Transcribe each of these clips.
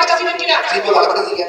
টাকা দিবেন কিনা আমি বললাম টাকা দিবেন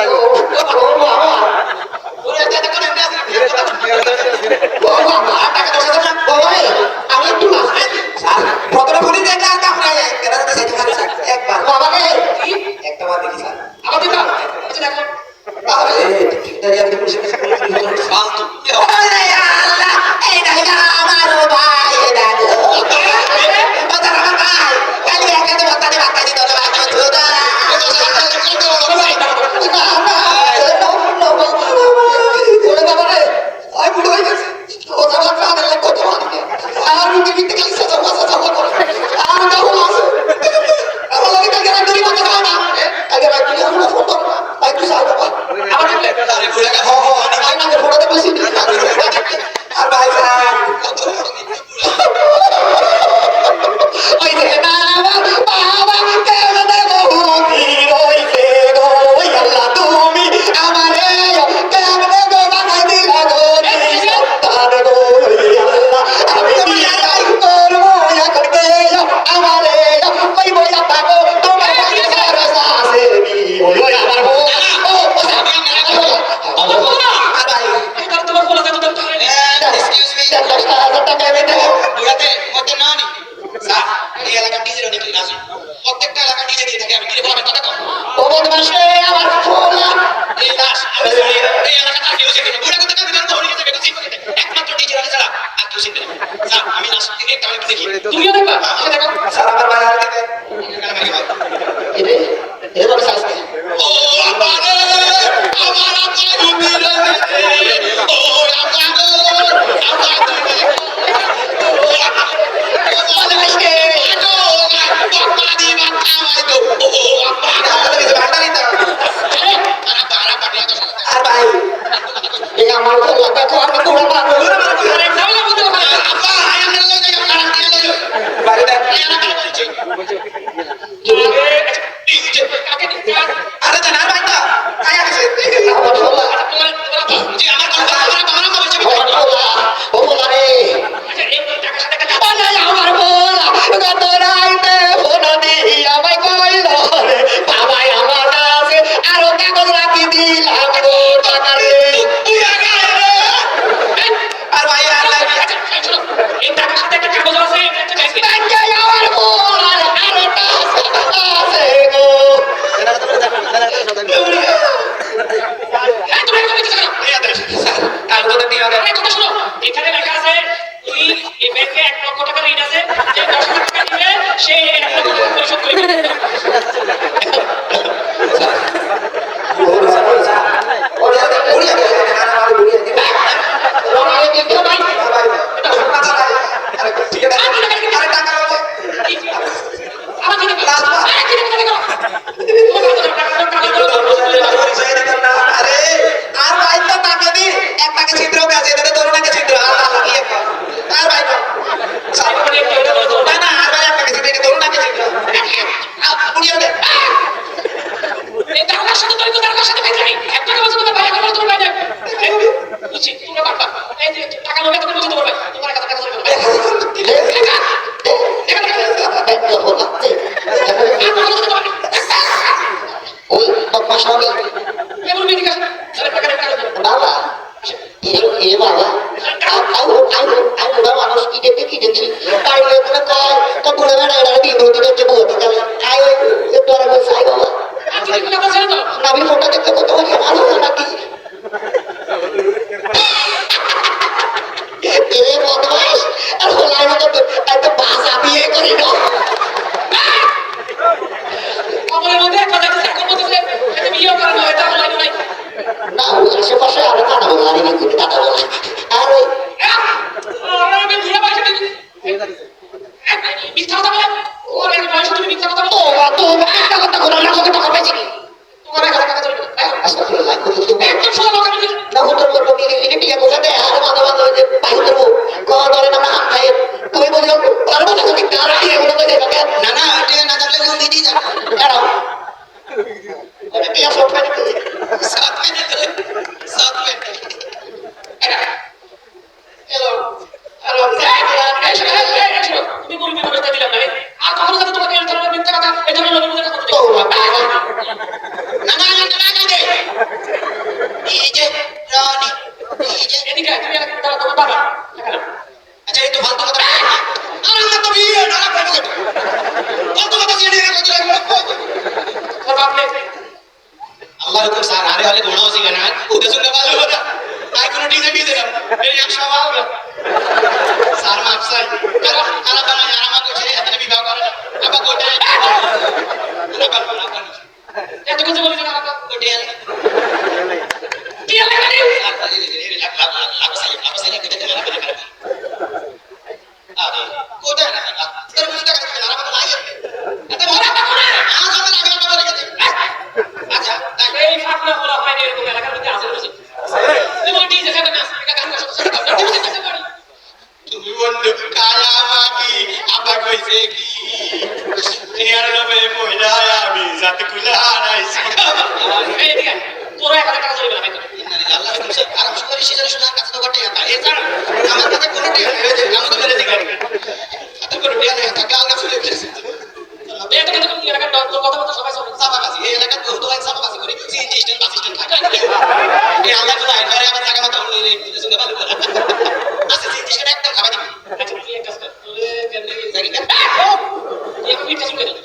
থাকবে এখানে লেখা আছে তুই এই ব্যাংকে এক লক্ষ টাকা যে পরিশোধ করবে बापले अल्लाह रुको सार अरे वाले घोड़ा उसी गना उधर सुन का लो ना आई कोनो डीजे बीजे ना मेरे यहां शावा सार माफ साई करा खाना बना यार मां को चाहिए